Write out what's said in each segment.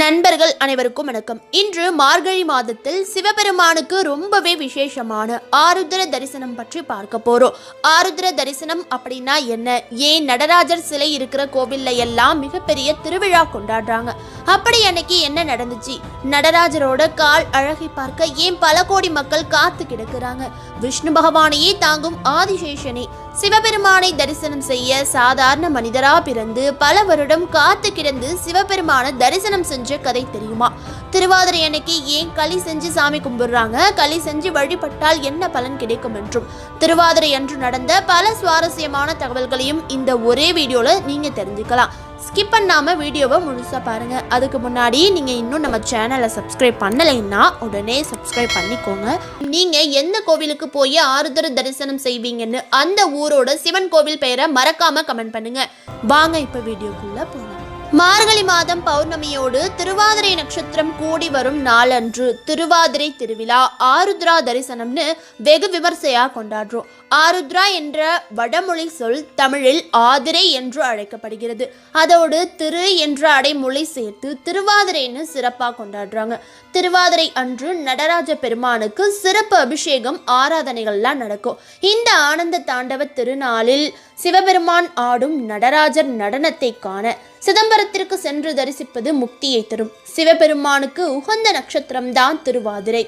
நண்பர்கள் அனைவருக்கும் வணக்கம். இன்று மார்கழி மாதத்தில் சிவபெருமானுக்கு ரொம்பவே விசேஷமான ஆருத்ர தரிசனம் பற்றி பார்க்க போறோம். ஆருத்ர தரிசனம் அப்படின்னா என்ன? ஏன் நடராஜர் சிலை இருக்கிற கோவில்ல எல்லாம் மிகப்பெரிய திருவிழா கொண்டாடுறாங்க. அப்படி அன்னைக்கு என்ன நடந்துச்சு? நடராஜரோட கால் அழகை பார்க்க ஏன் பல கோடி மக்கள் காத்து கிடக்குறாங்க. விஷ்ணு பகவானையே தாங்கும் ஆதிசேஷனே. சிவபெருமானை தரிசனம் செய்ய சாதாரண மனிதரா பிறந்து பல வருடம் காத்து கிடந்து சிவபெருமான தரிசனம் செஞ்சு கதை தெரியுமா? திருவாதிரை அன்னைக்கு ஏன் களி செஞ்சு சாமி கும்பிடுறாங்க? களி செஞ்சு வழிபட்டால் என்ன பலன் கிடைக்கும் என்றும். திருவாதிரை அன்று நடந்த பல சுவாரஸ்யமான தகவல்களையும் இந்த ஒரே வீடியோல நீங்க தெரிஞ்சுக்கலாம். ஸ்கிப் பண்ணாம வீடியோவை முழுசா பாருங்க. அதுக்கு முன்னாடி நீங்க இன்னும் நம்ம சேனலை சப்ஸ்கிரைப் பண்ணலைன்னா உடனே சப்ஸ்கிரைப் பண்ணிக்கோங்க. நீங்க எந்த கோவிலுக்கு போய் ஆறுதல் தரிசனம் செய்வீங்கன்னு அந்த ஊரோட சிவன் கோவில் பெயரை மறக்காம கமெண்ட் பண்ணுங்க. வாங்க இப்ப வீடியோக்குள்ள போகலாம் மார்கழி மாதம் பௌர்ணமியோடு திருவாதிரை நட்சத்திரம் கூடி வரும் நாளன்று திருவாதிரை திருவிழா ஆருத்ரா தரிசனம்னு வெகு விமர்சையா கொண்டாடுறோம். ஆருத்ரா என்ற வடமொழி சொல் தமிழில் ஆதிரை என்று அழைக்கப்படுகிறது. அதோடு திரு என்ற அடைமொழி சேர்த்து திருவாதிரைன்னு சிறப்பாக கொண்டாடுறாங்க. திருவாதிரை அன்று நடராஜ பெருமானுக்கு சிறப்பு அபிஷேகம் ஆராதனைகள்லாம் நடக்கும். இந்த ஆனந்த தாண்டவ திருநாளில் சிவபெருமான் ஆடும் நடராஜர் நடனத்தை காண சிதம்பரத்திற்கு சென்று தரிசிப்பது முக்தியை தரும். சிவபெருமானுக்கு உகந்த நட்சத்திரம்தான் திருவாதிரை.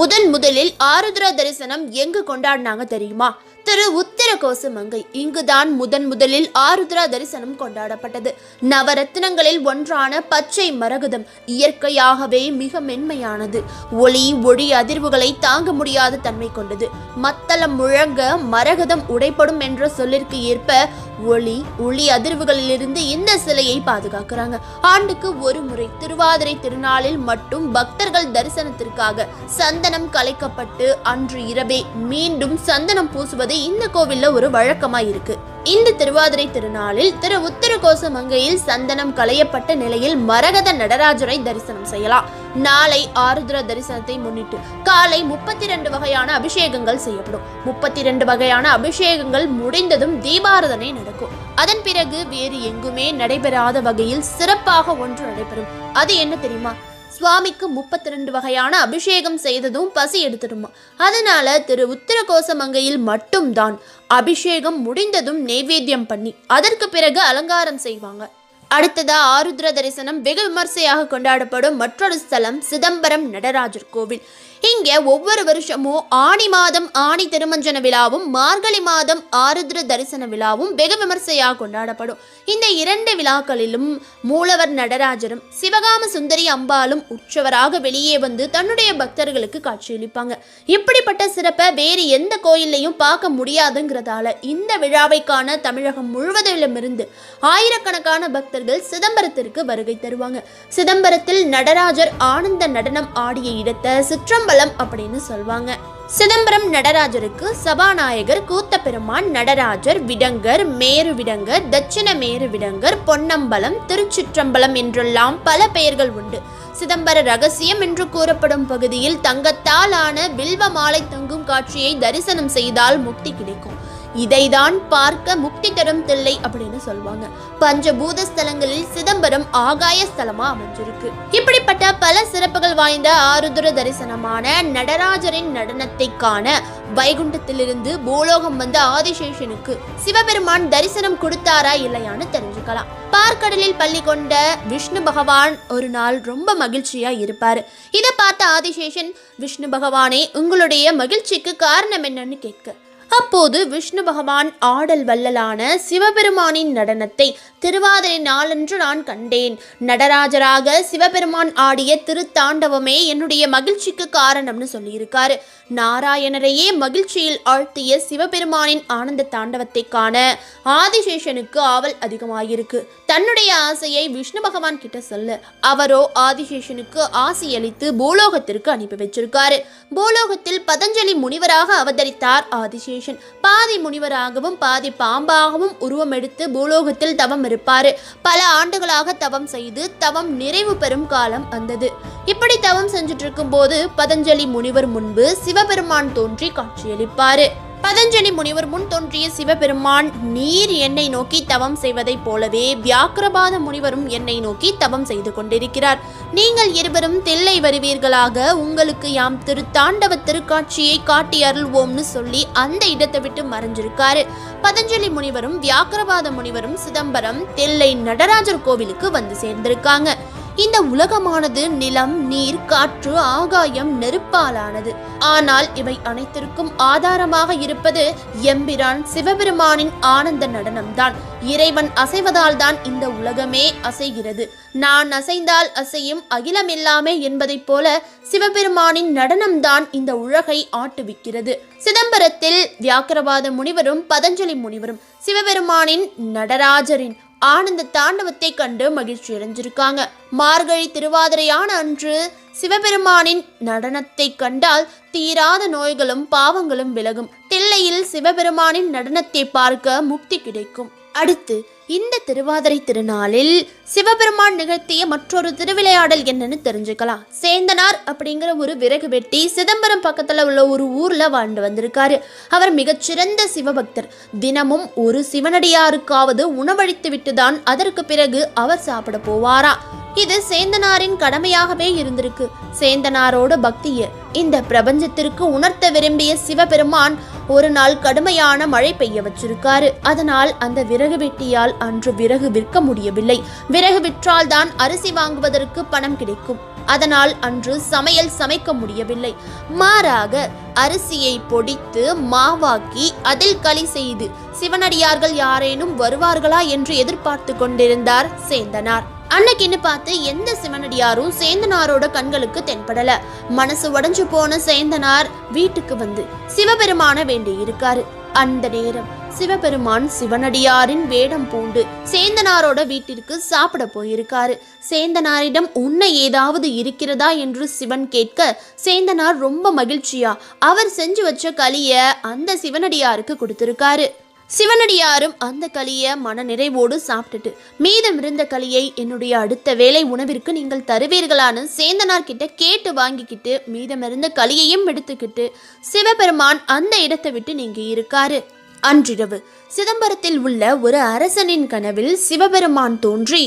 முதன் முதலில் ஆருத்ரா தரிசனம் எங்கு கொண்டாடினாங்க தெரியுமா? திரு உத்திர கோசமங்கை இங்குதான் முதன் முதலில் ஆருத்ரா தரிசனம் கொண்டாடப்பட்டது. நவரத்னங்களில் ஒன்றான பச்சை மரகதம் இயற்கையாகவே மிக மென்மையானது. ஒளி ஒளி அதிர்வுகளை தாங்க முடியாத தன்மை கொண்டது. மத்தளம் முழங்க மரகதம் உடைப்படும் என்ற சொல்லிற்கு ஏற்ப ஒளி ஒளி அதிர்வுகளிலிருந்து இந்த சிலையை பாதுகாக்கிறாங்க. ஆண்டுக்கு ஒரு முறை திருவாதிரை திருநாளில் மட்டும் பக்தர்கள் தரிசனத்திற்காக சந்தனம் கலைக்கப்பட்டு அன்று இரவே மீண்டும் சந்தனம் பூசுவது இந்த கோவில்ல ஒரு வழக்கமா இருக்கு இந்த திருவாதிரை திருநாளில் திரு உத்தரகோச மங்கையில் சந்தனம் களையப்பட்ட நிலையில் மரகத நடராஜரை தரிசனம் செய்யலாம். நாளை ஆருத்ர தரிசனத்தை முன்னிட்டு காலை முப்பத்தி ரெண்டு வகையான அபிஷேகங்கள் செய்யப்படும். முப்பத்தி ரெண்டு வகையான அபிஷேகங்கள் முடிந்ததும் தீபாரதனை நடக்கும். அதன் பிறகு வேறு எங்குமே நடைபெறாத வகையில் சிறப்பாக ஒன்று நடைபெறும். அது என்ன தெரியுமா? சுவாமிக்கு முப்பத்தி ரெண்டு வகையான அபிஷேகம் செய்ததும் பசி எடுத்துடுமா? அதனால திரு உத்தர கோசமங்கையில் மட்டும்தான் அபிஷேகம் முடிந்ததும் நெய்வேத்தியம் பண்ணி அதற்கு பிறகு அலங்காரம் செய்வாங்க. அடுத்ததா ஆருத்ர தரிசனம் வெகு விமர்சையாக கொண்டாடப்படும் மற்றொரு ஸ்தலம் சிதம்பரம் நடராஜர் கோவில். இங்கே ஒவ்வொரு வருஷமும் ஆணி மாதம் ஆணி திருமஞ்சன விழாவும் மார்கழி மாதம் ஆருத்ர தரிசன விழாவும் வெகு விமர்சையாக கொண்டாடப்படும். இந்த இரண்டு விழாக்களிலும் மூலவர் நடராஜரும் சிவகாம சுந்தரி அம்பாலும் உற்சவராக வெளியே வந்து தன்னுடைய பக்தர்களுக்கு காட்சியளிப்பாங்க. இப்படிப்பட்ட சிறப்பை வேறு எந்த கோயில்லையும் பார்க்க முடியாதுங்கிறதால இந்த விழாவை காண தமிழகம் முழுவதிலுமிருந்து ஆயிரக்கணக்கான பக்தர்கள் சிதம்பரத்திற்கு வருகை தருவாங்க. சிதம்பரத்தில் நடராஜர் ஆனந்த நடனம் ஆடிய இடத்தை சிற்றம்பலம் பலம் அப்படின்னு சொல்வாங்க. சிதம்பரம் நடராஜருக்கு சபாநாயகர் கூத்த பெருமான் நடராஜர் விடங்கர் மேரு விடங்கர் தட்சிண மேரு விடங்கர் பொன்னம்பலம் திருச்சிற்றம்பலம் என்றெல்லாம் பல பெயர்கள் உண்டு. சிதம்பர ரகசியம் என்று கூறப்படும் பகுதியில் தங்கத்தால் ஆன வில்வ மாலை தங்கும் காட்சியை தரிசனம் செய்தால் முக்தி கிடைக்கும். இதைதான் பார்க்க முக்தி தரும் தில்லை அப்படின்னு சொல்லுவாங்க. பஞ்சபூத ஸ்தலங்களில் சிதம்பரம் ஆகாய ஸ்தலமா அமைஞ்சிருக்கு. இப்படிப்பட்ட பல சிறப்புகள் வாய்ந்த ஆருதுர தரிசனமான நடராஜரின் நடனத்தை காண வைகுண்டத்திலிருந்து பூலோகம் வந்த ஆதிசேஷனுக்கு சிவபெருமான் தரிசனம் கொடுத்தாரா இல்லையான்னு தெரிஞ்சுக்கலாம். பார்க்கடலில் பள்ளி கொண்ட விஷ்ணு பகவான் ஒரு நாள் ரொம்ப மகிழ்ச்சியா இருப்பாரு. இதை பார்த்த ஆதிசேஷன் விஷ்ணு பகவானே உங்களுடைய மகிழ்ச்சிக்கு காரணம் என்னன்னு கேட்க அப்போது விஷ்ணு பகவான் ஆடல் வல்லலான சிவபெருமானின் நடனத்தை திருவாதிரை நாளன்று நான் கண்டேன். நடராஜராக சிவபெருமான் ஆடிய திருத்தாண்டவமே என்னுடைய மகிழ்ச்சிக்கு காரணம்னு சொல்லியிருக்காரு. நாராயணரையே மகிழ்ச்சியில் ஆழ்த்திய சிவபெருமானின் ஆனந்த தாண்டவத்தை காண ஆதிசேஷனுக்கு ஆவல் அதிகமாயிருக்கு. தன்னுடைய ஆசையை விஷ்ணு பகவான் கிட்ட சொல்ல. அவரோ ஆதிசேஷனுக்கு ஆசையளித்து பூலோகத்திற்கு அனுப்பி வச்சிருக்காரு. பூலோகத்தில் பதஞ்சலி முனிவராக அவதரித்தார் ஆதிசேஷன். பாதி முனிவராகவும் பாதி பாம்பாகவும் உருவம் எடுத்து பூலோகத்தில் தவம் இருப்பார். பல ஆண்டுகளாக தவம் செய்து தவம் நிறைவு பெறும் காலம் வந்தது. இப்படி தவம் செஞ்சுட்டு இருக்கும்போது பதஞ்சலி முனிவர் முன்பு சிவபெருமான் தோன்றி காட்சியளிப்பாரு. பதஞ்சலி முனிவர் முன் தோன்றிய சிவபெருமான் நீர் என்னை நோக்கி தவம் செய்வதைப் போலவே வியாக்கிரபாத முனிவரும் என்னை நோக்கி தவம் செய்து கொண்டிருக்கிறார். நீங்கள் இருவரும் தில்லை வருவீர்களாக உங்களுக்கு யாம் திருத்தாண்டவ திருக்காட்சியை காட்டி அருள்வோம்னு சொல்லி அந்த இடத்தை விட்டு மறைஞ்சிருக்காரு. பதஞ்சலி முனிவரும் வியாக்கிரபாத முனிவரும் சிதம்பரம் தில்லை நடராஜர் கோவிலுக்கு வந்து சேர்ந்திருக்காங்க. இந்த உலகமானது நிலம் நீர் காற்று ஆகாயம் நெருப்பாலானது. ஆனால் இவை அனைத்திற்கும் ஆதாரமாக இருப்பது எம்பிரான் சிவபெருமானின் ஆனந்த நடனம்தான். இறைவன் அசைவதால் தான் இந்த உலகமே அசைகிறது. நான் அசைந்தால் அசையும் அகிலமெல்லாமே என்பதைப் போல சிவபெருமானின் நடனம்தான் இந்த உலகை ஆட்டுவிக்கிறது. சிதம்பரத்தில் வியாக்கிரவாத முனிவரும் பதஞ்சலி முனிவரும் சிவபெருமானின் நடராஜரின் ஆனந்த தாண்டவத்தை கண்டு மகிழ்ச்சி அடைஞ்சிருக்காங்க. மார்கழி திருவாதிரையான அன்று சிவபெருமானின் நடனத்தை கண்டால் தீராத நோய்களும் பாவங்களும் விலகும். தில்லையில் சிவபெருமானின் நடனத்தை பார்க்க முக்தி கிடைக்கும். அடுத்து இந்த திருவாதிரை திருநாளில் சிவபெருமான் நிகழ்த்திய மற்றொரு திருவிளையாடல் என்னன்னு தெரிஞ்சுக்கலாம். சேந்தனார் அப்படிங்கிற ஒரு விறகு வெட்டி சிதம்பரம் பக்கத்துல உள்ள ஒரு ஊர்ல வாழ்ந்து வந்திருக்காரு. அவர் மிகச்சிறந்த சிவபக்தர். தினமும் ஒரு சிவனடியாருக்காவது உணவளித்து விட்டுதான் அதற்கு பிறகு அவர் சாப்பிட போவாரா? இது சேந்தனாரின் கடமையாகவே இருந்திருக்கு. சேந்தனாரோட பக்தியை இந்த பிரபஞ்சத்திற்கு உணர்த்த விரும்பிய சிவபெருமான் ஒரு நாள் கடுமையான மழை பெய்ய வச்சிருக்காரு. அதனால் அந்த விறகு வெட்டியால் அன்று விறகு விற்க முடியவில்லை. விறகு விற்றால்தான் அரிசி வாங்குவதற்கு பணம் கிடைக்கும். அதனால் அன்று சமையல் சமைக்க முடியவில்லை. மாறாக அரிசியை பொடித்து மாவாக்கி அதில் களி செய்து சிவனடியார்கள் யாரேனும் வருவார்களா என்று எதிர்பார்த்து கொண்டிருந்தார் சேந்தனார். அன்னைக்குன்னு பார்த்து எந்த சிவனடியாரும் சேந்தனாரோட கண்களுக்கு தென்படல. மனசு உடஞ்சு போன சேந்தனார் வீட்டுக்கு வந்து சிவபெருமான வேண்டி இருக்காரு அந்த நேரம் சிவபெருமான் சிவனடியாரின் வேடம் பூண்டு சேந்தனாரோட வீட்டிற்கு சாப்பிட போயிருக்காரு. சேந்தனாரிடம் உன்னை ஏதாவது இருக்கிறதா என்று சிவன் கேட்க சேந்தனார் ரொம்ப மகிழ்ச்சியா அவர் செஞ்சு வச்ச களிய அந்த சிவனடியாருக்கு கொடுத்திருக்காரு. சிவனடியாரும் அந்த களிய மன நிறைவோடு சாப்பிட்டுட்டு மீதம் இருந்த களியை என்னுடைய அடுத்த வேலை உணவிற்கு நீங்கள் தருவீர்களான்னு சேந்தனார் கிட்ட கேட்டு வாங்கிக்கிட்டு மீதம் இருந்த களியையும் எடுத்துக்கிட்டு சிவபெருமான் அந்த இடத்தை விட்டு நீங்க இருக்காரு. அன்றிரவு சிதம்பரத்தில் உள்ள ஒரு அரசனின் கனவில் சிவபெருமான் தோன்றி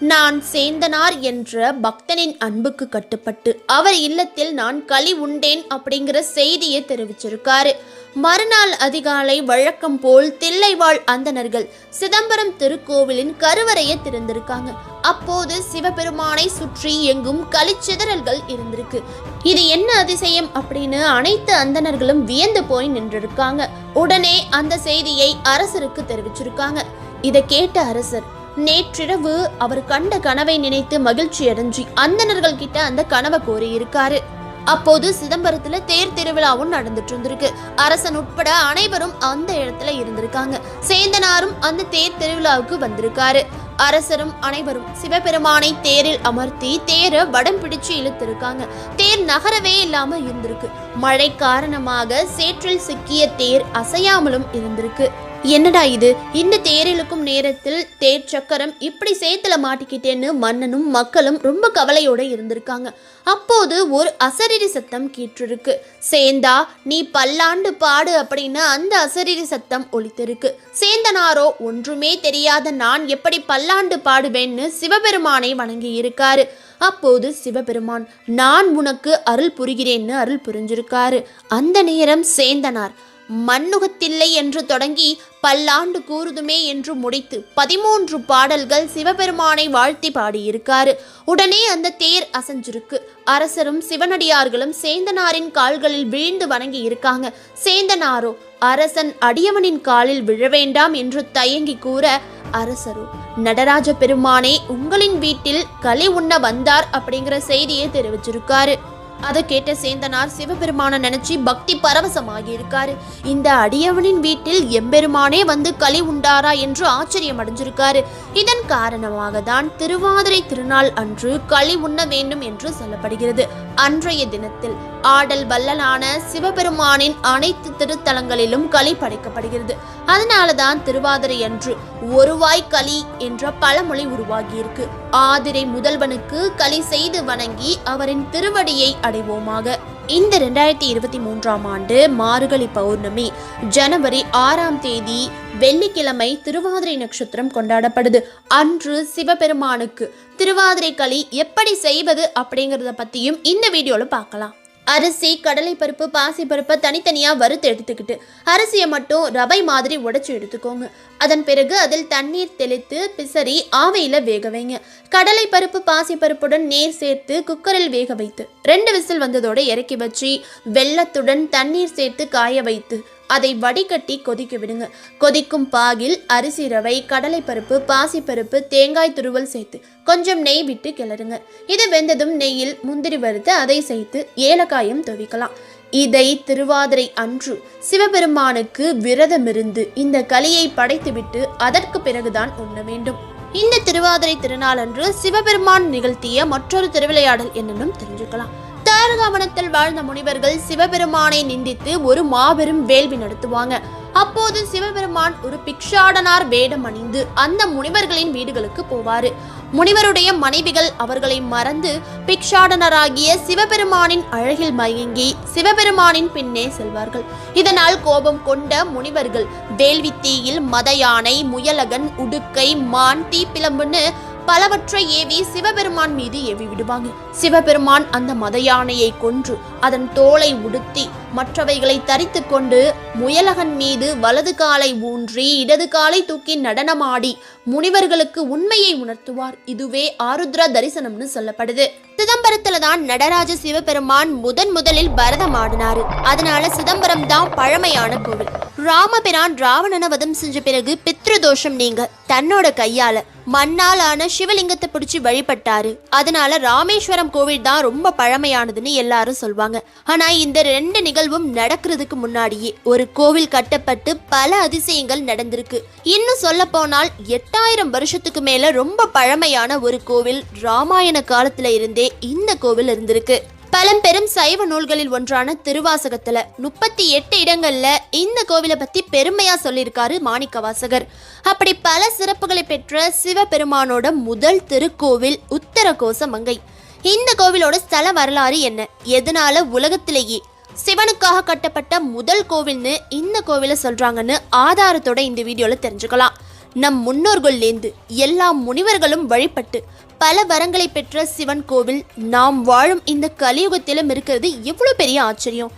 நான் சேந்தனார் என்ற பக்தனின் அன்புக்கு கட்டுப்பட்டு அவர் இல்லத்தில் நான் களி உண்டேன் அப்படிங்கிற செய்தியை தெரிவிச்சிருக்காரு. மறுநாள் அதிகாலை வழக்கம் போல் தில்லைவாழ் அந்தணர்கள் சிதம்பரம் திருக்கோவிலின் கருவறையை திறந்திருக்காங்க. அப்போது சிவபெருமானை சுற்றி எங்கும் களிச்சிதறல்கள் இருந்திருக்கு. இது என்ன அதிசயம் அப்படின்னு அனைத்து அந்தனர்களும் வியந்து போய் நின்றிருக்காங்க. உடனே அந்த செய்தியை அரசருக்கு தெரிவிச்சிருக்காங்க. இதை கேட்ட அரசர் நேற்றிரவு அவர் கண்ட கனவை நினைத்து மகிழ்ச்சி அடைஞ்சி அந்தணர்கள் கிட்ட அந்த கனவை கோரி இருக்காரு அப்போது சிதம்பரத்துல தேர் திருவிழாவும் நடந்துட்டு இருந்திருக்கு. அரசன் உட்பட அனைவரும் அந்த இடத்துல இருந்திருக்காங்க. சேந்தனாரும் அந்த தேர் திருவிழாவுக்கு வந்திருக்காரு. அரசரும் அனைவரும் சிவபெருமானை தேரில் அமர்த்தி தேரை வடம் பிடிச்சு இழுத்திருக்காங்க. தேர் நகரவே இல்லாம இருந்திருக்கு. மழை காரணமாக சேற்றில் சிக்கிய தேர் அசையாமலும் இருந்திருக்கு. என்னடா இது? இந்த தேரிழுக்கும் நேரத்தில் தேர் சக்கரம் இப்படி சேத்துல மாட்டிக்கிட்டேன்னு மன்னனும் மக்களும் ரொம்ப கவலையோட இருந்திருக்காங்க. அப்போது ஒரு அசரீரி சத்தம் கீற்றிருக்கு சேந்தா நீ பல்லாண்டு பாடு அப்படின்னு அந்த அசரீரி சத்தம் ஒழித்திருக்கு சேந்தனாரோ ஒன்றுமே தெரியாத நான் எப்படி பல்லாண்டு பாடுவேன்னு சிவபெருமானை வணங்கி இருக்காரு அப்போது சிவபெருமான் நான் உனக்கு அருள் புரிகிறேன்னு அருள் புரிஞ்சிருக்காரு. அந்த நேரம் சேந்தனார் மண்ணுகத்தில்லை என்று தொடங்கி பல்லாண்டு கூறுதுமே என்று முடித்து பதிமூன்று பாடல்கள் சிவபெருமானை வாழ்த்தி பாடியிருக்காரு. உடனே அந்த தேர் அசைஞ்சிருக்கு. அரசரும் சிவனடியார்களும் சேந்தனாரின் கால்களில் வீழ்ந்து வணங்கி இருக்காங்க. சேந்தனாரோ அரசன் அடியவனின் காலில் விழ வேண்டாம் என்று தயங்கி கூற அரசரோ நடராஜ பெருமானே உங்களின் வீட்டில் களி உண்ண வந்தார் அப்படிங்கிற செய்தியை தெரிவிச்சிருக்காரு. அதை கேட்ட சேந்தனார் சிவபெருமான நினைச்சு பக்தி பரவசமாகி இருக்காரு இந்த அடியவனின் வீட்டில் எம்பெருமானே வந்து களி உண்டாரா என்று ஆச்சரியம் அடைஞ்சிருக்காரு. இதன் காரணமாக தான் திருவாதிரை திருநாள் அன்று களி உண்ண வேண்டும் என்று சொல்லப்படுகிறது. அன்றைய தினத்தில் ஆடல் வல்லலான சிவபெருமானின் அனைத்து திருத்தலங்களிலும் களி படைக்கப்படுகிறது. அதனால தான் திருவாதிரை அன்று ஒருவாய் களி என்ற பழமொழி உருவாகியிருக்கு. ஆதிரை முதல்வனுக்கு களி செய்து வணங்கி அவரின் திருவடியை அடைவோமாக. இந்த ரெண்டாயிரத்தி இருபத்தி மூன்றாம் ஆண்டு மார்கழி பௌர்ணமி ஜனவரி ஆறாம் தேதி வெள்ளிக்கிழமை திருவாதிரை நட்சத்திரம் கொண்டாடப்படுது. அன்று சிவபெருமானுக்கு திருவாதிரை களி எப்படி செய்வது அப்படிங்கிறத பற்றியும் இந்த வீடியோவில் பார்க்கலாம். அரிசி கடலைப்பருப்பு பாசிப்பருப்பை தனித்தனியாக வறுத்து எடுத்துக்கிட்டு அரிசியை மட்டும் ரவை மாதிரி உடைச்சி எடுத்துக்கோங்க. அதன் பிறகு அதில் தண்ணீர் தெளித்து பிசறி ஆவையில் வேக வைங்க. கடலைப்பருப்பு பாசிப்பருப்புடன் நீர் சேர்த்து குக்கரில் வேக வைத்து ரெண்டு விசில் வந்ததோடு இறக்கி வச்சு வெள்ளத்துடன் தண்ணீர் சேர்த்து காய வைத்து அதை வடிகட்டி கொதிக்க விடுங்க. கொதிக்கும் பாகில் அரிசி ரவை கடலைப்பருப்பு பாசிப்பருப்பு தேங்காய் துருவல் சேர்த்து கொஞ்சம் நெய் விட்டு கிளறுங்க. இது வெந்ததும் நெய்யில் முந்திரி வறுத்து அதை சேர்த்து ஏலக்காயும் துவிக்கலாம். இதை திருவாதிரை அன்று சிவபெருமானுக்கு விரதமிருந்து இந்த களியை படைத்துவிட்டு அதற்கு பிறகுதான் உண்ண வேண்டும். இந்த திருவாதிரை திருநாளன்று சிவபெருமான் நிகழ்த்திய மற்றொரு திருவிளையாடல் என்னன்னும் தெரிஞ்சுக்கலாம். தாரகாவனத்தில் வாழ்ந்த முனிவர்கள் சிவபெருமானை நிந்தித்து ஒரு மாபெரும் வேள்வி நடத்துவாங்க. அப்போது சிவபெருமான் ஒரு பிக்ஷாடனார் வேடம் அணிந்து அந்த முனிவர்களின் வீடுகளுக்கு போவாரு. முனிவருடைய மனைவிகள் அவர்களை மறந்து பிக்ஷாடனராகிய சிவபெருமானின் அழகில் மயங்கி சிவபெருமானின் பின்னே செல்வார்கள். இதனால் கோபம் கொண்ட முனிவர்கள் வேள்வி தீயில் மத யானை முயலகன் உடுக்கை மான் தீப்பிளம்புன்னு பலவற்றை ஏவி சிவபெருமான் மீது ஏவி விடுவாங்க. சிவபெருமான் அந்த மத யானையை கொன்று அதன் தோலை உடுத்தி மற்றவைகளை தரித்து கொண்டு முயலகன் மீது வலது காலை ஊன்றி இடது காலை தூக்கி நடனமாடி முனிவர்களுக்கு உண்மையை உணர்த்துவார். இதுவே ஆருத்ரா தரிசனம்னு சொல்லப்படுது. சிதம்பரத்துல தான் நடராஜ சிவபெருமான் முதன் முதலில் பரதம் ஆடினாரு. அதனால சிதம்பரம் தான் பழமையான கோவில் ராமபிரான் ராவணனை வதம் செஞ்ச பிறகு பித்ருதோஷம் நீங்க தன்னோட கையால மண்ணாலான சிவலிங்கத்தை பிடிச்சி வழிபட்டாரு. அதனால ராமேஸ்வரம் கோவில் தான் ரொம்ப பழமையானதுன்னு எல்லாரும் சொல்வாங்க. ஆனா இந்த ரெண்டு நிகழ்வும் நடக்கிறதுக்கு முன்னாடியே ஒரு கோவில் கட்டப்பட்டு பல அதிசயங்கள் நடந்திருக்கு. இன்னும் சொல்ல போனால் எட்டாயிரம் வருஷத்துக்கு மேல ரொம்ப பழமையான ஒரு கோவில் ராமாயண காலத்துல இருந்தே இந்த கோவில் இருந்திருக்கு. பழம்பெரும் சைவ நூல்களில் ஒன்றான திருவாசகத்துல முப்பத்தி எட்டு இடங்கள்ல இந்த கோவிலை பத்தி பெருமையா சொல்லியிருக்காரு மாணிக்கவாசகர். அப்படி பல சிறப்புகளை பெற்ற சிவபெருமானோட முதல் திருக்கோவில் உத்தரகோச மங்கை. இந்த கோவிலோட ஸ்தல வரலாறு என்ன? எதனால உலகத்திலேயே சிவனுக்காக கட்டப்பட்ட முதல் கோவில்னு இந்த கோவிலை சொல்றாங்கன்னு ஆதாரத்தோட இந்த வீடியோவில் தெரிஞ்சுக்கலாம். நம் முன்னோர்கள்லேருந்து எல்லா முனிவர்களும் வழிபட்டு பல வரங்களை பெற்ற சிவன் கோவில் நாம் வாழும் இந்த கலியுகத்திலும் இருக்கிறது எவ்வளோ பெரிய ஆச்சரியம்?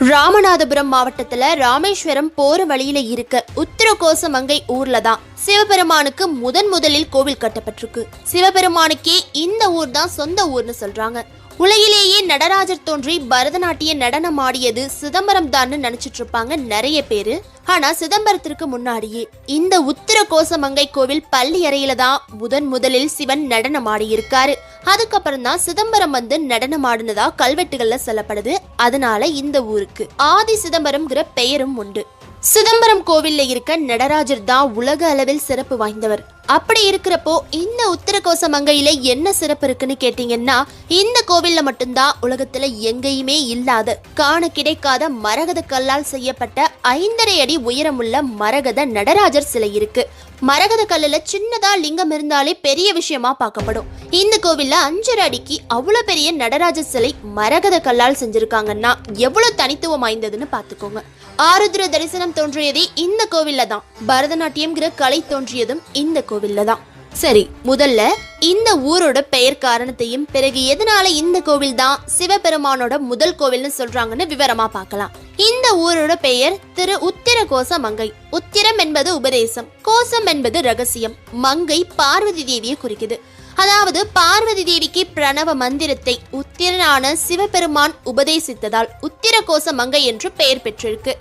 ராமநாதபுரம் மாவட்டத்துல ராமேஸ்வரம் போற வழியில இருக்க உத்தரகோசமங்கை ஊர்ல தான் சிவபெருமானுக்கு முதன் முதலில் கோவில் கட்டப்பட்டிருக்கு. சிவபெருமானுக்கே இந்த ஊர் தான் சொந்த ஊர்னு சொல்றாங்க. உலகிலேயே நடராஜர் தோன்றி பரதநாட்டிய நடனம் ஆடியது சிதம்பரம் தான் நினைச்சிட்டு இருப்பாங்க நிறைய பேரு. ஆனா சிதம்பரத்திற்கு முன்னாடியே இந்த உத்தர கோசமங்கை கோவில் பள்ளி அறையில தான் முதன் முதலில் சிவன் நடனம் ஆடியிருக்காரு அதுக்கப்புறம் தான் சிதம்பரம் வந்து நடனம் ஆடினதா கல்வெட்டுகள்ல சொல்லப்படுது. அதனால இந்த ஊருக்கு ஆதி சிதம்பரம்ங்கிற பெயரும் உண்டு. சிதம்பரம் கோவில்ல இருக்க நடராஜர் தான் உலக அளவில் சிறப்பு வாய்ந்தவர். அப்படி இருக்கிறப்போ இந்த உத்தரகோச மங்கையில என்ன சிறப்பு இருக்குன்னு கேட்டீங்கன்னா இந்த கோவில்ல மட்டும்தான் உலகத்துல எங்கேயுமே இல்லாத காண கிடைக்காத மரகத கல்லால் செய்யப்பட்ட ஐந்தரை அடி உயரமுள்ள மரகத நடராஜர் சிலை இருக்கு. மரகத கல்லுல சின்னதா லிங்கம் இருந்தாலே பெரிய விஷயமா பார்க்கப்படும். இந்த கோவில்ல அஞ்சரை அடிக்கு அவ்வளவு பெரிய நடராஜ சிலை மரகத கல்லால் செஞ்சிருக்காங்கன்னா எவ்வளவு தனித்துவம் வாய்ந்ததுன்னு பாத்துக்கோங்க ஆருத்ர தரிசனம் தோன்றியதே இந்த கோவில்ல தான். பரதநாட்டியம்ங்கிற கலை தோன்றியதும் இந்த கோவில்ல தான். சரி முதல்ல இந்த ஊரோட பெயர் காரணத்தையும் பிறகு எதனால இந்த கோவில் தான் சிவபெருமானோட முதல் கோவில்னு சொல்றாங்கன்னு விவரமா பார்க்கலாம். இந்த ஊரோட பெயர் திரு உத்திர கோச மங்கை. உத்திரம் என்பது உபதேசம் கோசம் என்பது ரகசியம். மங்கை பார்வதி தேவியை குறிக்குது. அதாவது பார்வதி தேவிக்கு பிரணவ மந்திரத்தை உத்திரனான சிவபெருமான் உபதேசித்ததால் உத்திர கோச மங்கை என்று பெயர் பெற்றிருக்கு.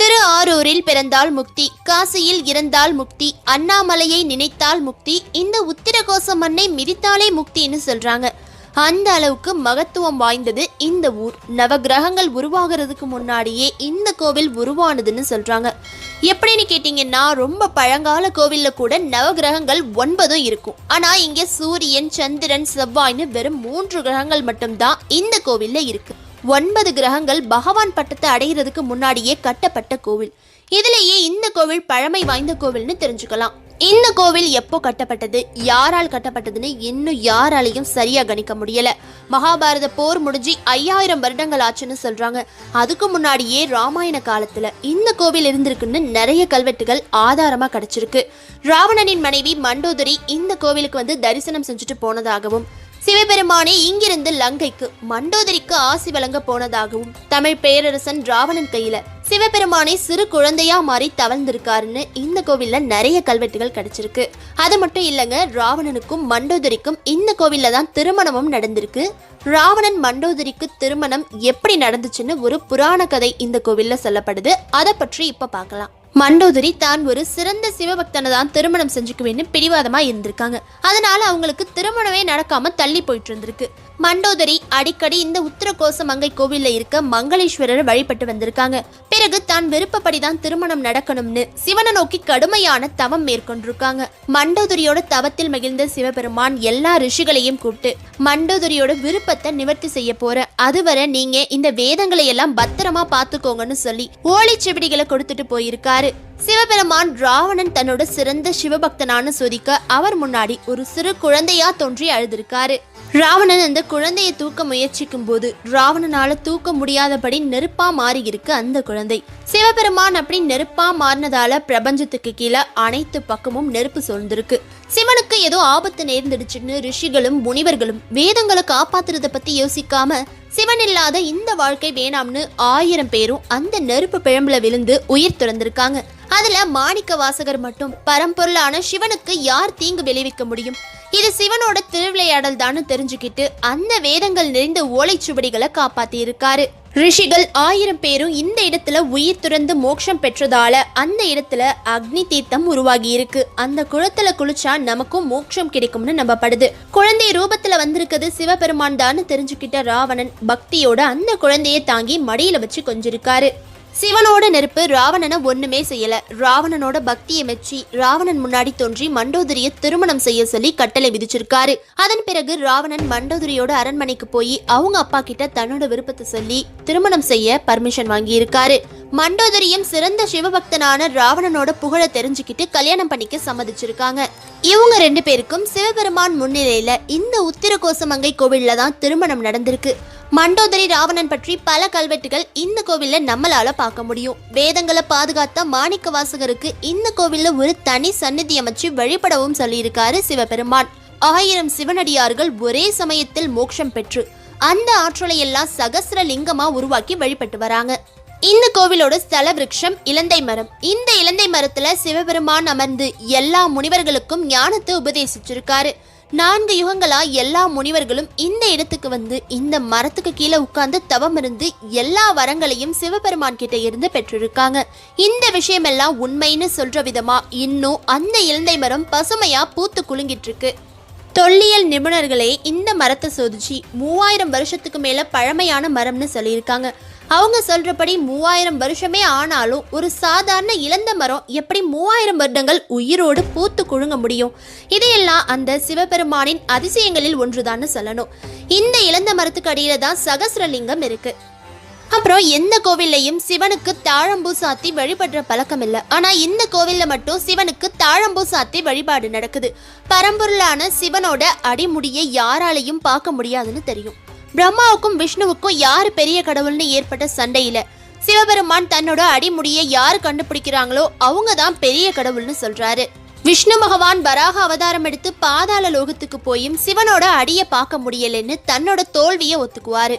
திரு ஆரூரில் பிறந்தால் முக்தி காசியில் இறந்தால் முக்தி அண்ணாமலையை நினைத்தால் முக்தி இந்த உத்திரகோச மண்ணை மிதித்தாலே முக்தின்னு சொல்றாங்க. அந்த அளவுக்கு மகத்துவம் வாய்ந்தது இந்த ஊர். நவகிரகங்கள் உருவாகிறதுக்கு முன்னாடியே இந்த கோவில் உருவானதுன்னு சொல்றாங்க. எப்படின்னு கேட்டிங்கன்னா ரொம்ப பழங்கால கோவில்ல கூட நவகிரகங்கள் ஒன்பதும் இருக்கும். ஆனா இங்க சூரியன் சந்திரன் செவ்வாய்னு வெறும் மூன்று கிரகங்கள் மட்டும்தான் இந்த கோவில்ல இருக்கு. ஒன்பது கிரகங்கள் பகவான் பட்டத்தை அடைகிறதுக்கு முன்னாடியே கட்டப்பட்ட கோவில். இதுலேயே இந்த கோவில் பழமை வாய்ந்த கோவில்னு தெரிஞ்சுக்கலாம். இந்த கோவில் எப்போ கட்டப்பட்டது யாரால் கட்டப்பட்டதுன்னு இன்னும் யாராலையும் சரியா கணிக்க முடியல. மகாபாரத போர் முடிஞ்சு ஐயாயிரம் வருடங்கள் ஆச்சுன்னு சொல்றாங்க. அதுக்கு முன்னாடியே ராமாயண காலத்துல இந்த கோவில் இருந்திருக்குன்னு நிறைய கல்வெட்டுகள் ஆதாரமா கிடைச்சிருக்கு. ராவணனின் மனைவி மண்டோதரி இந்த கோவிலுக்கு வந்து தரிசனம் செஞ்சுட்டு போனதாகவும் சிவபெருமானே இங்கிருந்து லங்கைக்கு மண்டோதரிக்கு ஆசி வழங்க போனதாகவும் தமிழ் பேரரசன் ராவணன் கையில சிவபெருமானை சிறு குழந்தையா மாறி தவழ்ந்திருக்காருன்னு இந்த கோவில்ல நிறைய கல்வெட்டுகள் கிடைச்சிருக்கு. அது மட்டும் இல்லைங்க ராவணனுக்கும் மண்டோதரிக்கும் இந்த கோவில்ல தான் திருமணமும் நடந்திருக்கு. ராவணன் மண்டோதரிக்கு திருமணம் எப்படி நடந்துச்சுன்னு ஒரு புராண கதை இந்த கோவில்ல சொல்லப்படுது. அதை பற்றி இப்ப பார்க்கலாம். மண்டோதரி தான் ஒரு சிறந்த சிவபக்தனை தான் திருமணம் செஞ்சுக்குவேன்னு பிடிவாதமாக இருந்திருக்காங்க. அதனால அவங்களுக்கு திருமணமே நடக்காம தள்ளி போயிட்டு இருந்திருக்கு. மண்டோதரி அடிக்கடி இந்த உத்தரகோச மங்கை கோவிலில் இருக்க மங்களேஸ்வரரை வழிபட்டு வந்திருக்காங்க. பிறகு தான் விருப்பப்படி தான் திருமணம் நடக்கணும்னு சிவனை நோக்கி கடுமையான தவம் மேற்கொண்டிருக்காங்க. மண்டோதரியோட தவத்தில் மகிழ்ந்த சிவபெருமான் எல்லா ரிஷிகளையும் கூப்பிட்டு மண்டோதரியோட விருப்பத்தை நிவர்த்தி செய்ய போற. அதுவரை நீங்க இந்த வேதங்களை எல்லாம் பத்திரமா பாத்துக்கோங்கன்னு சொல்லி ஓலைச்சுவடிகளை கொடுத்துட்டு போயிருக்காரு. சிவபெருமான் ராவணன் தன்னோட சிறந்த சிவபக்தனான சொதிக்க அவர் முன்னாடி ஒரு சிறு குழந்தையா தோன்றி அழுதிருக்காரு. ராவணன் அந்த குழந்தையை தூக்க முயற்சிக்கும் போது ராவணனால தூக்க முடியாதபடி நெருப்பா மாறி இருக்கு அந்த குழந்தை. சிவபெருமான் அப்படி நெருப்பா மாறினதால பிரபஞ்சத்துக்கு கீழே அனைத்து பக்கமும் நெருப்பு சூழ்ந்திருக்கு. சிவனுக்கு ஏதோ ஆபத்து நேர்ந்துடுச்சுன்னு ரிஷிகளும் முனிவர்களும் வேதங்களை காப்பாத்துறத பத்தி யோசிக்காம சிவன் இல்லாத இந்த வாழ்க்கை வேணாம்னு ஆயிரம் பேரும் அந்த நெருப்பு பிழம்புல விழுந்து உயிர் துறந்திருக்காங்க. அதுல மாணிக்க வாசகர் மட்டும் பரம்பொருளான சிவனுக்கு யார் தீங்கு விளைவிக்க முடியும்? இது சிவனோட திருவிளையாடல் தான் தெரிஞ்சுக்கிட்டு அந்த வேதங்கள் நிறைந்த ஓலைச்சுவடிகளை காப்பாத்தி இருக்காரு ரிஷிகள் ஆயிரம் பேரும் இந்த இடத்துல உயிர் துறந்து மோட்சம் பெற்றதால அந்த இடத்துல அக்னி தீர்த்தம் உருவாகி இருக்கு அந்த குளத்துல குளிச்சா நமக்கும் மோட்சம் கிடைக்கும்னு நம்பப்படுது. குழந்தை ரூபத்துல வந்திருக்கிறது சிவபெருமான் தான் தெரிஞ்சுக்கிட்ட ராவணன் பக்தியோட அந்த குழந்தையை தாங்கி மடியில வச்சு கொஞ்சிருக்காரு. சிவனோட நெருப்பு ராவணனை ஒண்ணுமே செய்யல. ராவணனோட பக்தியை மெச்சி ராவணன் முன்னாடி தோன்றி மண்டோதரிய திருமணம் செய்ய சொல்லி கட்டளை விதிச்சிருக்காரு. அதன் பிறகு ராவணன் மண்டோதரியோட அரண்மனைக்கு போய் அவங்க அப்பா கிட்ட தன்னோட விருப்பத்தை சொல்லி திருமணம் செய்ய பர்மிஷன் வாங்கி இருக்காரு மண்டோதரியும் சிறந்த சிவபக்தனான ராவணனோட புகழ தெரிஞ்சுக்கிட்டு கல்யாணம் பண்ணிக்க சம்மதிச்சிருக்காங்க. இவங்க ரெண்டு பேருக்கும் சிவபெருமான் முன்னிலையில இந்த உத்திரகோசமங்கை கோவில்ல தான் திருமணம் நடந்திருக்கு. மண்டோதரி ராவணன் பற்றி பல கல்வெட்டுகள் இந்த கோவில்ல நம்மளால பார்க்க முடியும். வேதங்களை பாதுகாத்த மாணிக்க வாசகருக்கு இந்த கோவில்ல ஒரு தனி சந்நிதி அமைச்சு வழிபடவும் சொல்லியிருக்காரு சிவபெருமான். ஆயிரம் சிவனடியார்கள் ஒரே சமயத்தில் மோட்சம் பெற்று அந்த ஆற்றலை எல்லாம் சகசிர லிங்கமா உருவாக்கி வழிபட்டு வராங்க. இந்த கோவிலோட ஸ்தல விருட்சம் இலந்தை மரம். இந்த இலந்தை மரத்துல சிவபெருமான் அமர்ந்து எல்லா முனிவர்களுக்கும் ஞானத்தை உபதேசிச்சிருக்காரு. நான்கு யுகங்களா எல்லா முனிவர்களும் இந்த இடத்துக்கு வந்து இந்த மரத்துக்கு கீழே உட்கார்ந்து தவம் இருந்து எல்லா வரங்களையும் சிவபெருமான் கிட்ட இருந்து பெற்றிருக்காங்க. இந்த விஷயமெல்லாம் உண்மைன்னு சொல்ற விதமா இன்னும் அந்த இலந்தை மரம் பசுமையா பூத்து குலுங்கிட்டு இருக்கு தொல்லியல் நிபுணர்களே இந்த மரத்தை சோதிச்சு மூவாயிரம் வருஷத்துக்கு மேல பழமையான மரம்னு சொல்லியிருக்காங்க. அவங்க சொல்றபடி மூவாயிரம் வருஷமே ஆனாலும் ஒரு சாதாரண இழந்த மரம் எப்படி மூவாயிரம் வருடங்கள் உயிரோடு பூத்து குழுங்க முடியும்? இதையெல்லாம் அந்த சிவபெருமானின் அதிசயங்களில் ஒன்றுதான்னு சொல்லணும். இந்த இழந்த மரத்துக்கு அடியில தான் சகசிரலிங்கம் இருக்கு. அப்புறம் எந்த கோவில்லையும் சிவனுக்கு தாழம்பூ சாத்தி வழிபடுற பழக்கம் இல்லை. ஆனா இந்த கோவில்ல மட்டும் சிவனுக்கு தாழம்பூ சாத்தி வழிபாடு நடக்குது. பரம்பொருளான சிவனோட அடிமுடியை யாராலையும் பார்க்க முடியாதுன்னு தெரியும். பிரம்மாவுக்கும் விஷ்ணுவுக்கும் யார் பெரிய கடவுள்னு ஏற்பட்ட சண்டையில? சிவபெருமான் தன்னோட அடிமுடியை யார் கண்டுபிடிக்கிறாங்களோ அவங்க தான் பெரிய கடவுள்னு சொல்றாரு. விஷ்ணு பகவான் வராக அவதாரம் எடுத்து பாதாள லோகத்துக்கு போயும் சிவனோட அடியை பார்க்க முடியலன்னு தன்னோட தோல்வியை ஒத்துக்குவாரு.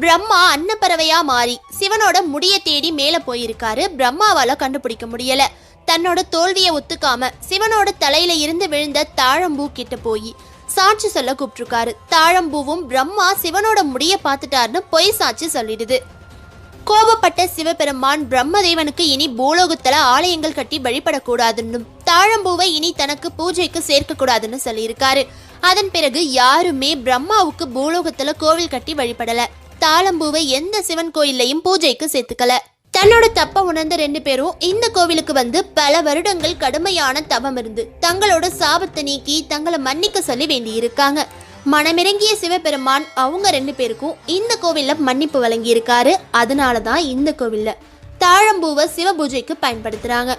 பிரம்மா அன்னப்பறவையா மாறி சிவனோட முடிய தேடி மேல போயிருக்காரு. பிரம்மாவால கண்டுபிடிக்க முடியல. தன்னோட தோல்வியை ஒத்துக்காம சிவனோட தலையில இருந்து விழுந்த தாழம்பூ கிட்ட போய் சாட்சி சொல்ல கூப்பிட்டுருக்காரு. தாழம்பூவும் பிரம்மா சிவனோட முடிய பார்த்துட்டாருன்னு பொய் சாட்சி சொல்லிடுது. கோபப்பட்ட சிவபெருமான் பிரம்மதேவனுக்கு இனி பூலோகத்துல ஆலயங்கள் கட்டி வழிபடக்கூடாதுன்னும் தாழம்பூவை இனி தனக்கு பூஜைக்கு சேர்க்க கூடாதுன்னு சொல்லியிருக்காரு. அதன் பிறகு யாருமே பிரம்மாவுக்கு பூலோகத்துல கோவில் கட்டி வழிபடல. தாழம்பூவை எந்த சிவன் கோயில்லையும் பூஜைக்கு சேர்த்துக்கல. தன்னோட தப்ப உணர்ந்த ரெண்டு பேரும் இந்த கோவிலுக்கு வந்து பல வருடங்கள் கடுமையான தவம் இருந்து தங்களோட சாபத்தை நீக்கி தங்களை மன்னிக்க சொல்லி வேண்டி இருக்காங்க மனமிறங்கிய சிவபெருமான் அவங்க ரெண்டு பேருக்கும் இந்த கோவிலில் மன்னிப்பு வழங்கியிருக்காரு. அதனால தான் இந்த கோவிலில் தாழம்பூவை சிவ பூஜைக்கு பயன்படுத்துகிறாங்க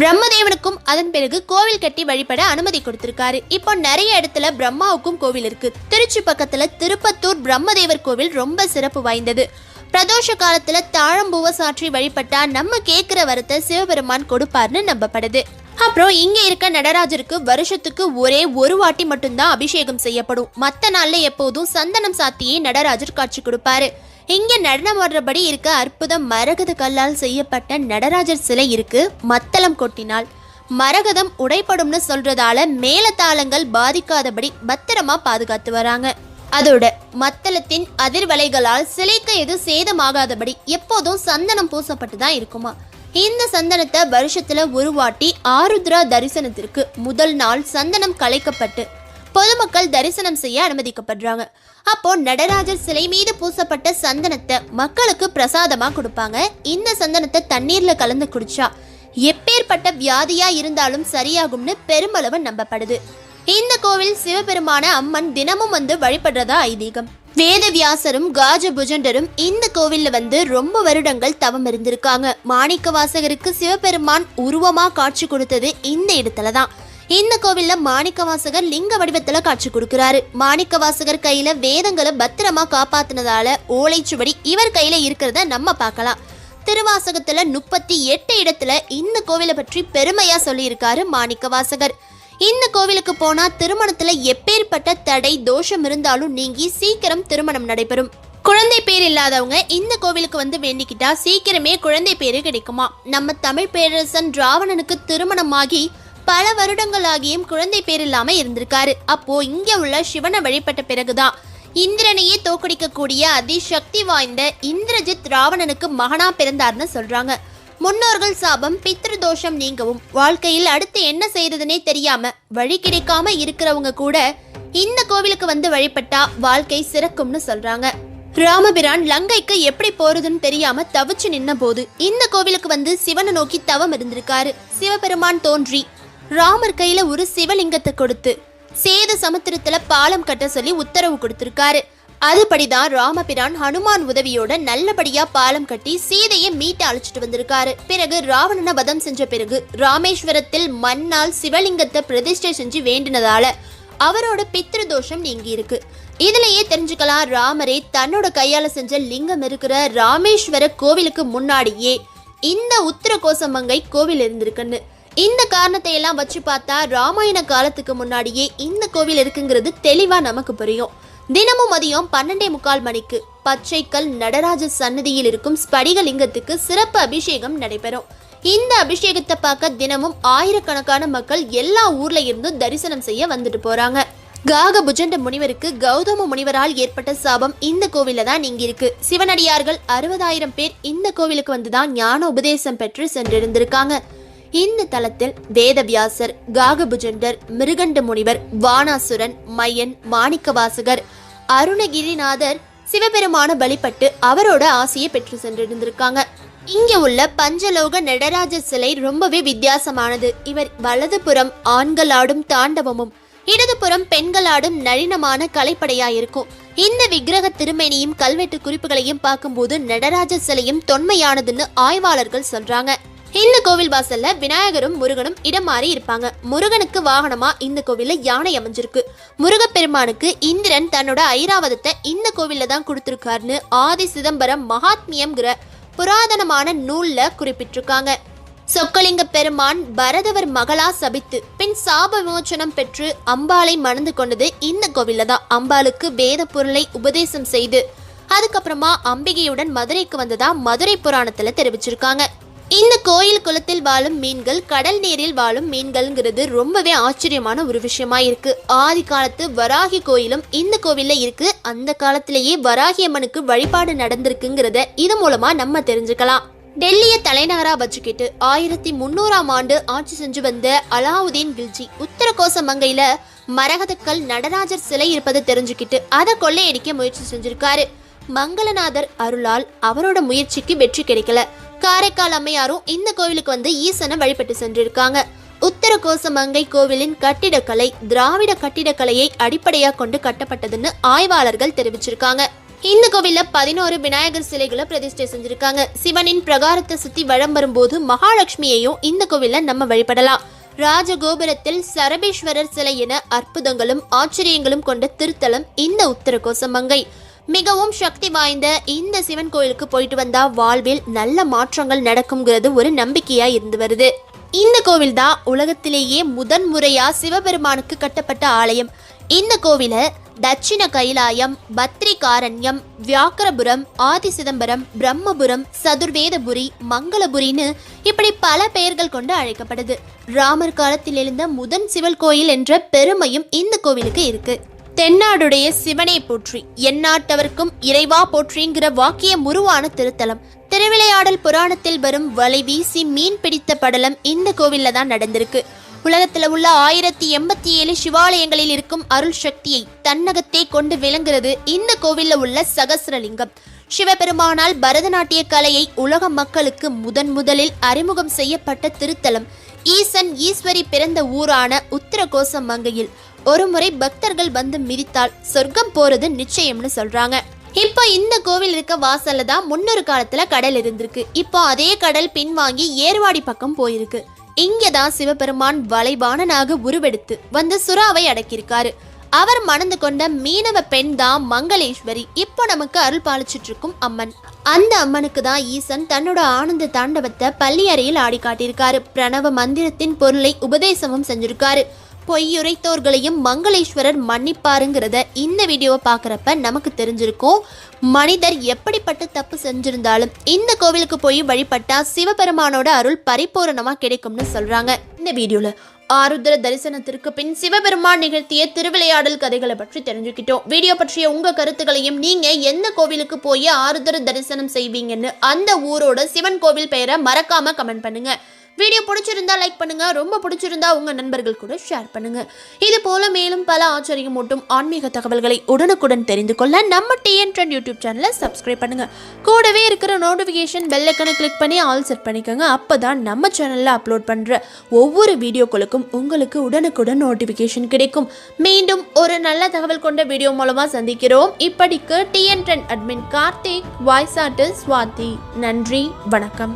பிரம்மதேவனுக்கும் அதன் பிறகு கோவில் கட்டி வழிபட அனுமதி கொடுத்திருக்காரு. இப்போ நிறைய இடத்துல பிரம்மாவுக்கும் கோவில் இருக்கு. திருச்சி பக்கத்துல திருப்பத்தூர் பிரம்மதேவர் கோவில் ரொம்ப சிறப்பு வாய்ந்தது. பிரதோஷ காலத்துல தாழம்பூவ சாற்றி வழிபட்டா நம்ம கேட்கிற வரத்தை சிவபெருமான் கொடுப்பார்னு நம்பப்படுது. அப்புறம் இங்க இருக்க நடராஜருக்கு வருஷத்துக்கு ஒரே ஒரு வாட்டி மட்டும்தான் அபிஷேகம் செய்யப்படும். மத்த நாள்ல எப்போதும் சந்தனம் சாத்தியே நடராஜர் காட்சி கொடுப்பாரு. இங்க நடனம் ஆடுறபடி இருக்க அற்புத மரகத கல்லால் செய்யப்பட்ட நடராஜர் சிலை இருக்கு மத்தளம் கொட்டினால். மரகதம் உடைப்படும்னு சொல்றதால மேலதாளங்கள் பாதிக்காதபடி பத்திரமா பாதுகாத்து வராங்க. அதோட மத்தளத்தின் அதிர்வலைகளால் சிலைக்கு எதுவும் சேதமாகாதபடி எப்போதும் சந்தனம் பூசப்பட்டு தான் இருக்குமா? இந்த சந்தனத்தை வருஷத்துல ஒரு வாட்டி ஆருத்ரா தரிசனத்திற்கு முதல் நாள் சந்தனம் கலைக்கப்பட்டு பொதுமக்கள் தரிசனம் செய்ய அனுமதிக்கப்படுறாங்க. அப்போ நடராஜர் சிலை மீது பூசப்பட்ட சந்தனத்தை மக்களுக்கு பிரசாதமா கொடுப்பாங்க. இந்த சந்தனத்தை தண்ணீர்ல கலந்து குடிச்சா எப்பேற்பட்ட வியாதியா இருந்தாலும் சரியாகும்னு பெருமளவு நம்பப்படுது. இந்த கோவில் சிவபெருமான அம்மன் தினமும் வந்து வழிபடுறதா ஐதீகம். வேதவியாசரும் காஜபுஜண்டரும் இந்த கோவில்ல வந்து ரொம்ப வருடங்கள் தவம் இருந்திருக்காங்க. மாணிக்க வாசகருக்கு சிவபெருமான் உருவமா காட்சி கொடுத்தது இந்த இடத்துல தான். இந்த கோவில்ல மாணிக்க வாசகர் லிங்க வடிவத்துல காட்சி கொடுக்கிறாரு. மாணிக்க வாசகர் கையில வேதங்களை பத்திரமா காப்பாத்தினதால ஓலைச்சுவடி இவர் கையில இருக்கிறத நம்ம பார்க்கலாம். திருவாசகத்துல முப்பத்தி எட்டு இடத்துல இந்த கோவிலை பற்றி பெருமையா சொல்லியிருக்காரு மாணிக்க வாசகர் இந்த கோவிலுக்கு போனா திருமணத்துல எப்பேற்பட்ட தடை தோஷம் இருந்தாலும் நீங்கி சீக்கிரம் திருமணம் நடைபெறும். குழந்தை பேர் இல்லாதவங்க இந்த கோவிலுக்கு வந்து வேண்டிக்கிட்டா சீக்கிரமே குழந்தை பேரு கிடைக்குமா? நம்ம தமிழ் பேரரசன் ராவணனுக்கு திருமணமாகி பல வருடங்களாகியும் குழந்தை பேர் இல்லாம இருந்திருக்காரு. அப்போ இங்க உள்ள சிவனை வழிபட்ட பிறகுதான் இந்திரனையே தோக்கடிக்கக்கூடிய அதிசக்தி வாய்ந்த இந்திரஜித் ராவணனுக்கு மகனா பிறந்தார்னு சொல்றாங்க. முன்னோர்கள் சாபம் பித்ருதோஷம் நீங்கவும் வாழ்க்கையில் அடுத்து என்ன செய்யறதுனே தெரியாம வழி கிடைக்காம இருக்கிறவங்க கூட இந்த கோவிலுக்கு வந்து வழிபட்டா வாழ்க்கை சிறக்கும்னு சொல்றாங்க. ராமபிரான் லங்கைக்கு எப்படி போறதுன்னு தெரியாம தவிச்சு நின்ன போது இந்த கோவிலுக்கு வந்து சிவனை நோக்கி தவம் இருந்திருக்காரு. சிவபெருமான் தோன்றி ராமர் கையில ஒரு சிவலிங்கத்தை கொடுத்து சேது சமுத்திரத்துல பாலம் கட்ட சொல்லி உத்தரவு கொடுத்திருக்காரு. அதுபடிதான் ராமபிரான் ஹனுமான் உதவியோட நல்லபடியா பாலம் கட்டி சீதையை மீட்டு அழைச்சிட்டு வந்திருக்காரு. பிறகு ராவணனை வதம் செஞ்ச பிறகு ராமேஸ்வரத்தில் மண்ணால் சிவலிங்கத்தை பிரதிஷ்டை செஞ்சு வேண்டினதால அவரோட பித்ரு தோஷம் நீங்கி இருக்கு. இதுலயே தெரிஞ்சுக்கலாம் ராமரே தன்னோட கையால செஞ்ச லிங்கம் இருக்கிற ராமேஸ்வர கோவிலுக்கு முன்னாடியே இந்த உத்தர கோசமங்கை கோவில் இருந்திருக்குன்னு. இந்த காரணத்தை எல்லாம் வச்சு பார்த்தா ராமாயண காலத்துக்கு முன்னாடியே இந்த கோவில் இருக்குங்கிறது தெளிவா நமக்கு புரியும். தினமும் மதியம் பன்னெண்டே முக்கால் மணிக்கு பச்சைக்கல் நடராஜ சன்னதியில் இருக்கும் ஸ்படிகலிங்கத்துக்கு சிறப்பு அபிஷேகம் நடைபெறும். இந்த அபிஷேகத்தை பார்க்க தினமும் ஆயிரக்கணக்கான மக்கள் எல்லா ஊர்ல இருந்தும் தரிசனம் செய்ய வந்துட்டு போறாங்க. காக புஜண்ட முனிவருக்கு கௌதம முனிவரால் ஏற்பட்ட சாபம் இந்த கோவில தான் நீங்கி இருக்கு. சிவனடியார்கள் அறுபதாயிரம் பேர் இந்த கோவிலுக்கு வந்துதான் ஞான உபதேசம் பெற்று சென்றிருந்திருக்காங்க. இந்த தலத்தில் வேதவியாசர் காகபுஜண்டர் மிருகண்ட முனிவர் வானாசுரன் மையன் மாணிக்கவாசகர் அருணகிரிநாதர் சிவபெருமான பலிப்பட்டு அவரோட ஆசையை பெற்று சென்றிருந்திருக்காங்க. இங்க உள்ள பஞ்சலோக நடராஜர் சிலை ரொம்பவே வித்தியாசமானது. இவர் வலதுபுறம் ஆண்கள் ஆடும் தாண்டவமும் இடதுபுறம் பெண்கள் ஆடும் நளினமான கலைப்படையா இருக்கும் இந்த விக்கிரக திருமேனியும் கல்வெட்டு குறிப்புகளையும் பார்க்கும்போது நடராஜர் சிலையும் தொன்மையானதுன்னு ஆய்வாளர்கள் சொல்றாங்க. இந்த கோவில் வாசல்ல விநாயகரும் முருகனும் இடம் மாறி இருப்பாங்க. முருகனுக்கு வாகனமா இந்த கோவில்ல யானை அமைஞ்சிருக்கு. முருகப்பெருமானுக்கு இந்திரன் தன்னோட ஐராவதத்தை இந்த கோவில்ல தான் கொடுத்திருக்காருன்னு ஆதி சிதம்பரம் மகாத்மியம்ங்கிற புராதனமான நூல்ல குறிப்பிட்டிருக்காங்க. சொக்கலிங்க பெருமான் பரதவர் மகளா சபித்து பின் சாப விமோச்சனம் பெற்று அம்பாளை மணந்து கொண்டது இந்த கோவில்ல தான். அம்பாளுக்கு வேத பொருளை உபதேசம் செய்து அதுக்கப்புறமா அம்பிகையுடன் மதுரைக்கு வந்ததா மதுரை புராணத்துல தெரிவிச்சிருக்காங்க. இந்த கோயில் குளத்தில் வாழும் மீன்கள் கடல் நீரில் வாழும் மீன்கள்ங்கிறது ரொம்பவே ஆச்சரியமான ஒரு விஷயமா இருக்கு. ஆதி காலத்து வராகி கோயிலும் இந்த கோவில்ல இருக்கு. அந்த காலத்திலேயே வராகி அம்மனுக்கு வழிபாடு நடந்திருக்குங்கிறத இது மூலமா நம்ம தெரிஞ்சுக்கலாம். டெல்லியை தலைநகரா வச்சுக்கிட்டு ஆயிரத்தி முன்னூறாம் ஆண்டு ஆட்சி செஞ்சு வந்த அலாவுதீன் கில்ஜி உத்தரகோச மங்கையில மரகதக்கல் நடராஜர் சிலை இருப்பதை தெரிஞ்சுக்கிட்டு அதை கொள்ளையடிக்க முயற்சி செஞ்சிருக்காரு. மங்களநாதர் அருளால் அவரோட முயற்சிக்கு வெற்றி கிடைக்கல. காரைக்கால் அம்மையாரும் இந்த கோவிலுக்கு வந்து ஈசனை வழிபட்டு சென்றிருக்காங்க. உத்தர கோசமங்கை கோவிலின் கட்டிடக்கலை திராவிட கட்டிடக்கலையை அடிப்படையாக கொண்டு கட்டப்பட்டதுன்னு ஆய்வாளர்கள் தெரிவிச்சிருக்காங்க. இந்த கோவில்ல பதினோரு விநாயகர் சிலைகளை பிரதிஷ்டை செஞ்சிருக்காங்க. சிவனின் பிரகாரத்தை சுத்தி வழம் வரும்போது மகாலட்சுமியையும் இந்த கோவில்ல நம்ம வழிபடலாம். ராஜகோபுரத்தில் சரபேஸ்வரர் சிலை என அற்புதங்களும் ஆச்சரியங்களும் கொண்ட திருத்தலம் இந்த உத்தர கோச மங்கை மிகவும் சக்தி வாய்ந்த இந்த சிவன் கோயிலுக்கு போயிட்டு வந்தா வாழ்வில் நல்ல மாற்றங்கள் நடக்குங்கிறது ஒரு நம்பிக்கையா இருந்து வருது. இந்த கோவில் தான் உலகத்திலேயே முதன் முறையா சிவபெருமானுக்கு கட்டப்பட்ட ஆலயம். இந்த கோவிலை தட்சிண கைலாயம் பத்ரிகாரண்யம் வியாக்கரபுரம் ஆதி சிதம்பரம் பிரம்மபுரம் சதுர்வேதபுரி மங்களபுரின்னு இப்படி பல பெயர்கள் கொண்டு அழைக்கப்படுது. ராமர் காலத்தில் எழுந்த முதன் சிவன் கோயில் என்ற பெருமையும் இந்த கோவிலுக்கு இருக்கு. தென்னாடுடைய சிவனை போற்றி. எந்நாட்டவர்க்கும் இறைவா போற்றிங்கிற வாக்கியம் உருவான திருத்தலம். திருவிளையாடல் புராணத்தில் வரும் வலை வீசி மீன் பிடித்த படலம் இந்த கோவில்ல தான் நடந்திருக்கு. உலகத்துல உள்ள ஆயிரத்தி எண்பத்தி ஏழு சிவாலயங்களில் இருக்கும் அருள் சக்தியை தன்னகத்தே கொண்டு விளங்குறது இந்த கோவில்ல உள்ள சகசிரலிங்கம். சிவபெருமானால் பரதநாட்டிய கலையை உலக மக்களுக்கு முதன் முதலில் அறிமுகம் செய்யப்பட்ட திருத்தலம். ஈசன் ஈஸ்வரி பிறந்த ஊரான உத்தரகோசம் மங்கையில் ஒருமுறை பக்தர்கள் வந்து மிதித்தால் சொர்க்கம் போறது நிச்சயம்னு சொல்றாங்க. இப்போ இந்த கோவில் இருக்க வாசல்ல தான் முன்னொரு காலத்துல கடல் இருந்திருக்கு. இப்போ அதே கடல் பின்வாங்கி ஏர்வாடி பக்கம் போயிருக்கு. இங்கதான் சிவபெருமான் வளைவானனாக உருவெடுத்து வந்து சுறாவை அடக்கியிருக்காரு. அவர் மணந்து கொண்ட மீனவ பெண் தான் மங்களேஸ்வரி. இப்போ நமக்கு அருள் பாலிச்சிட்டு இருக்கும் அம்மன். அந்த அம்மனுக்கு தான் ஈசன் தன்னோட ஆனந்த தாண்டவத்தை பள்ளி அறையில் ஆடி காட்டியிருக்காரு பிரணவ மந்திரத்தின் பொருளை உபதேசமும் செஞ்சிருக்காரு. பொய்யுரைத்தோர்களையும் மங்களேஸ்வரர் மன்னிப்பாருங்கிறத இந்த வீடியோவை பார்க்குறப்ப நமக்கு தெரிஞ்சிருக்கும். மனிதர் எப்படிப்பட்ட தப்பு செஞ்சிருந்தாலும் இந்த கோவிலுக்கு போய் வழிபட்டா சிவபெருமானோட அருள் பரிபூரணமாக கிடைக்கும்னு சொல்கிறாங்க இந்த வீடியோவில் ஆருத்ர தரிசனத்திற்கு பின் சிவபெருமான் நிகழ்த்திய திருவிளையாடல் கதைகளை பற்றி தெரிஞ்சுக்கிட்டோம். வீடியோ பற்றிய உங்க கருத்துக்களையும் நீங்க எந்த கோவிலுக்கு போய் ஆருத்ர தரிசனம் செய்வீங்கன்னு அந்த ஊரோட சிவன் கோவில் பெயரை மறக்காம கமெண்ட் பண்ணுங்க. வீடியோ பிடிச்சிருந்தா லைக் பண்ணுங்க. ரொம்ப பிடிச்சிருந்தா உங்க நண்பர்கள் கூட ஷேர் பண்ணுங்க. இது போல மேலும் பல ஆச்சரியமூட்டும் ஆன்மீக தகவல்களை உடனுக்குடன் தெரிந்து கொள்ள நம்ம டிஎன் ட்ரெண்ட் யூடியூப் சேனலை சப்ஸ்கிரைப் பண்ணுங்க. கூடவே இருக்கிற நோட்டிஃபிகேஷன் பெல்லைக்கனை கிளிக் பண்ணி ஆல் செட் பண்ணிக்கோங்க. அப்பதான் நம்ம சேனல்ல அப்லோட் பண்ற ஒவ்வொரு வீடியோக்களுக்கும் உங்களுக்கு உடனுக்குடன் நோட்டிஃபிகேஷன் கிடைக்கும். மீண்டும் ஒரு நல்ல தகவல் கொண்ட வீடியோ மூலமா சந்திக்கிறோம். இப்படிக்கு TN trend admin Karthik voice artist Swathi நன்றி வணக்கம்.